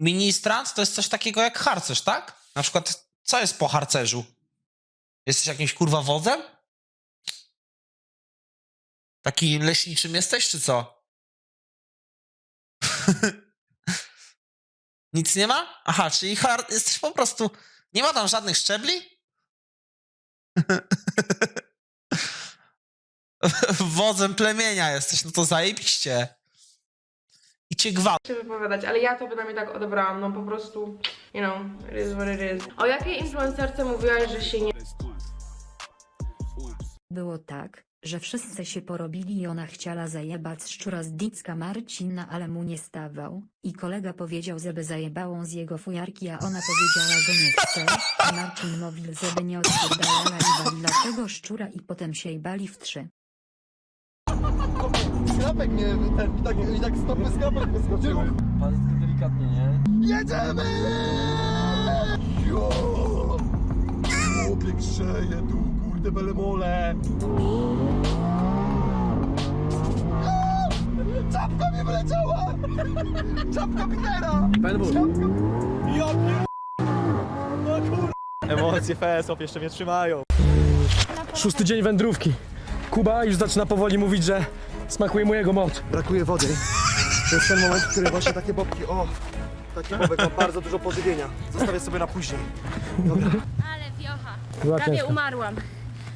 ministrant to jest coś takiego jak harcerz, tak? Na przykład, co jest po harcerzu? Jesteś jakimś kurwa wodzem? Taki leśniczym jesteś, czy co? Nic nie ma? Aha, czyli har- jesteś po prostu. Nie ma tam żadnych szczebli? Wodzem plemienia jesteś, no to zajebiście. I cię gwałt. się wypowiadać, ale ja to bynajmniej tak odebrałam, no po prostu, you know, it is what it is. O jakiej influencerce mówiłaś, że się nie Było tak, że wszyscy się porobili i ona chciała zajebać szczura z Dicka Marcina, ale mu nie stawał. I kolega powiedział, żeby zajebałą z jego fujarki, a ona powiedziała, że nie chce. A Marcin mówił, żeby nie odpierdalała i walila tego szczura i potem się jebali w trzy. Skrapek mnie, ten, i tak, i tak stopy skrapek wyskoczyły. Bardzo delikatnie, nie? Jedziemy! Jo! Chłopie grzeje tu, kurde belemole. Czapka mi wyleciała! Czapka Petera! Czapka... Ja pier... No kurde. Emocje FSOP jeszcze mnie trzymają. Szósty dzień wędrówki. Kuba już zaczyna powoli mówić, że smakuje mu jego moc. Brakuje wody. To jest ten moment, w którym właśnie takie bobki, o, taki bobek ma bardzo dużo pożywienia. Zostawię sobie na później. Ale wiocha. Była Prawie ciężka. umarłam.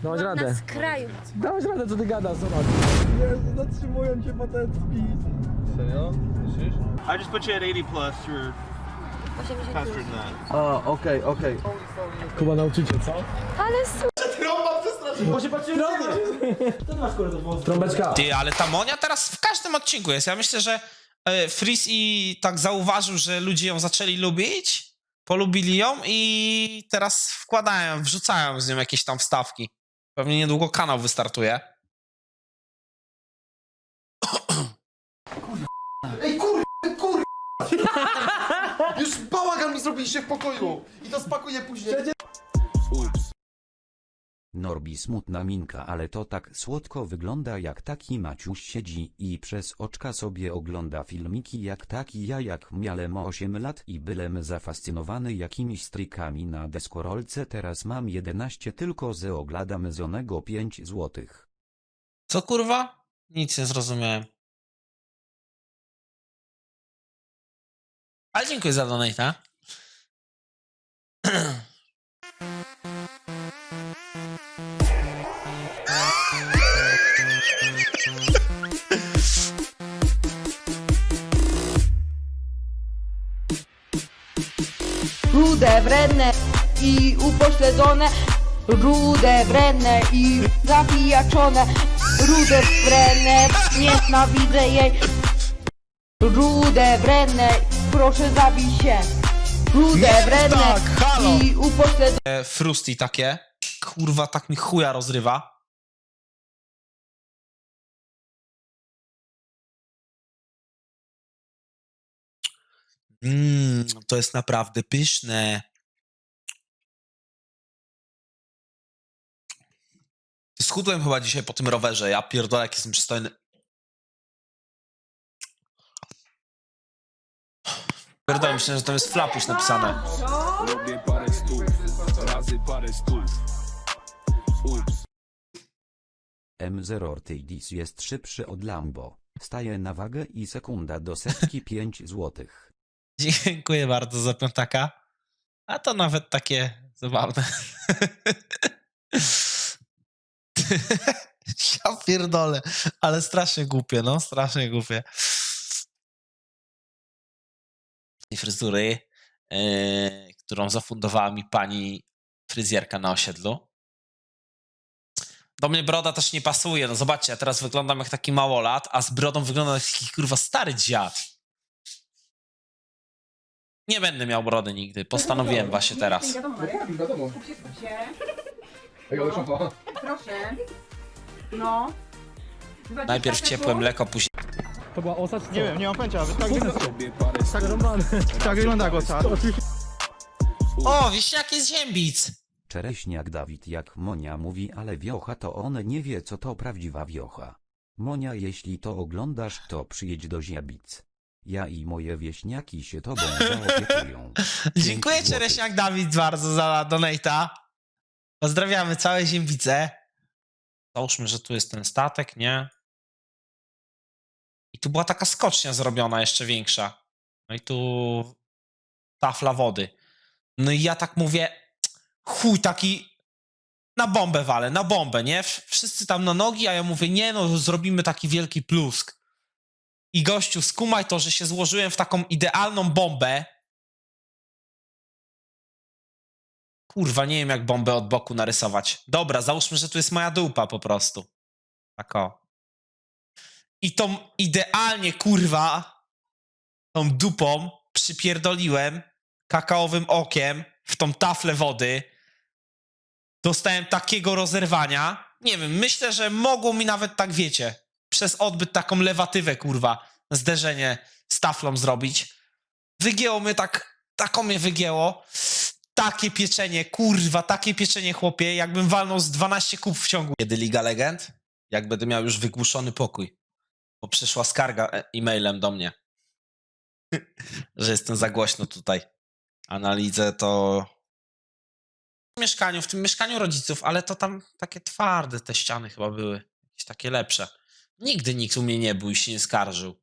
Dałaś Byłam radę. na skraju. Dałaś radę, co ty gadasz, zobacz. Jezu, zatrzymują cię patecki. Serio? Myślisz? I just put you at 80 plus. You're 80 faster than that. A, okej, okej. Kuba nauczyciel, co? Ale super. Bo się patrzy Co ty masz kurde do Trąbeczka. Ty, ale ta Monia teraz w każdym odcinku jest. Ja myślę, że e, Freeze i tak zauważył, że ludzie ją zaczęli lubić, polubili ją i teraz wkładają, wrzucają z nią jakieś tam wstawki. Pewnie niedługo kanał wystartuje. Ej, kur... kur... Już bałagan mi zrobiliście w pokoju. I to spakuję później. Norbi smutna minka, ale to tak słodko wygląda jak taki Maciuś siedzi i przez oczka sobie ogląda filmiki jak taki ja jak miałem 8 lat i byłem zafascynowany jakimiś strikami na deskorolce teraz mam 11 tylko ze ogladam zonego 5 złotych. Co kurwa? Nic nie zrozumiałem. Ale dziękuję za donata. rude, wredne i upośledzone, rude, wredne i zapijaczone, rude, wredne, nienawidzę jej, rude, wredne, proszę zabij się, rude, wredne tak, halo. i upośledzone. E, Frusty takie. Kurwa, tak mi chuja rozrywa. Mmm, to jest naprawdę pyszne. Schudłem chyba dzisiaj po tym rowerze. Ja pierdolę, jak jestem przystojny. Pierdolę, myślę, że tam jest flapuś napisane. Robię parę stów, razy parę stów. Ups. M0 Ortidis jest szybszy od Lambo. Staje na wagę i sekunda do setki 5 złotych. Dziękuję bardzo za piątaka. A to nawet takie zabawne. ja pierdolę, ale strasznie głupie, no, strasznie głupie. I fryzury, yy, którą zafundowała mi pani fryzjerka na osiedlu. Do mnie broda też nie pasuje. No zobaczcie, ja teraz wyglądam jak taki małolat, a z brodą wyglądam jak taki kurwa stary dziad. Nie będę miał brody nigdy. Postanowiłem właśnie teraz. Proszę. No. Najpierw ciepłe mleko, później. To była osa czy co? Nie wiem, nie mam pojęcia, ale tak, stów, Rąbany. tak wygląda jak osa. O, wieśniaki z ziębic! Czereśniak Dawid jak Monia mówi, ale wiocha to on nie wie co to prawdziwa wiocha. Monia jeśli to oglądasz to przyjedź do Ziabic. Ja i moje wieśniaki się tobą zaopiekują. Dziękuję złotych. Czereśniak Dawid bardzo za donate'a. Pozdrawiamy całe Ziembice. Załóżmy, że tu jest ten statek, nie? I tu była taka skocznia zrobiona jeszcze większa. No i tu tafla wody. No i ja tak mówię, chuj taki na bombę walę, na bombę, nie? Wszyscy tam na nogi, a ja mówię, nie no, zrobimy taki wielki plusk. I gościu, skumaj to, że się złożyłem w taką idealną bombę. Kurwa, nie wiem jak bombę od boku narysować. Dobra, załóżmy, że tu jest moja dupa po prostu. Tak o. I tą idealnie, kurwa, tą dupą przypierdoliłem kakaowym okiem w tą taflę wody. Dostałem takiego rozerwania. Nie wiem, myślę, że mogło mi nawet tak, wiecie, przez odbyt taką lewatywę, kurwa, zderzenie z taflą zrobić. Wygięło mnie tak, taką mnie wygięło. Takie pieczenie, kurwa, takie pieczenie, chłopie, jakbym walnął z 12 kup w ciągu. Kiedy Liga Legend? Jak będę miał już wygłuszony pokój. Bo przyszła skarga e- e-mailem do mnie, że jestem za głośno tutaj. Analizę to w mieszkaniu, w tym mieszkaniu rodziców, ale to tam takie twarde te ściany chyba były. Jakieś takie lepsze. Nigdy nikt u mnie nie był i się nie skarżył.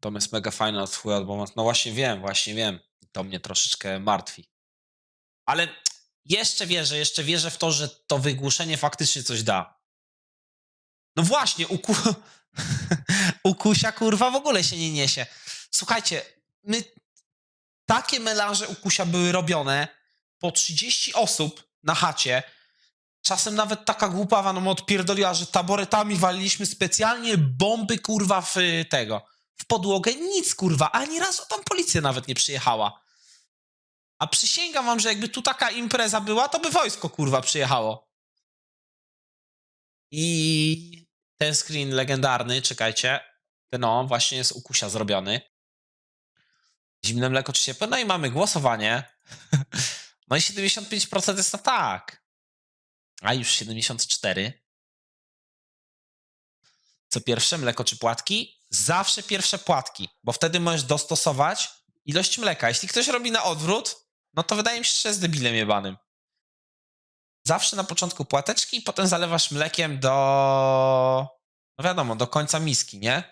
Tom jest mega fajny od twój album. No właśnie wiem, właśnie wiem. To mnie troszeczkę martwi. Ale jeszcze wierzę, jeszcze wierzę w to, że to wygłuszenie faktycznie coś da. No właśnie, u, ku... u Kusia kurwa w ogóle się nie niesie. Słuchajcie, my takie melanże u Kusia były robione po 30 osób na chacie. Czasem nawet taka głupawa nam odpierdoliła, że taboretami waliliśmy specjalnie bomby kurwa w y, tego, w podłogę. Nic kurwa, ani razu tam policja nawet nie przyjechała. A przysięgam wam, że jakby tu taka impreza była, to by wojsko kurwa przyjechało. I ten screen legendarny, czekajcie, on właśnie jest u Kusia zrobiony. Zimne mleko czy ciepłe? No i mamy głosowanie. No i 75% jest na tak. A już 74. Co pierwsze, mleko czy płatki? Zawsze pierwsze płatki, bo wtedy możesz dostosować ilość mleka. Jeśli ktoś robi na odwrót, no to wydaje mi się, że jest debilem jebanym. Zawsze na początku płateczki i potem zalewasz mlekiem do... No wiadomo, do końca miski, nie?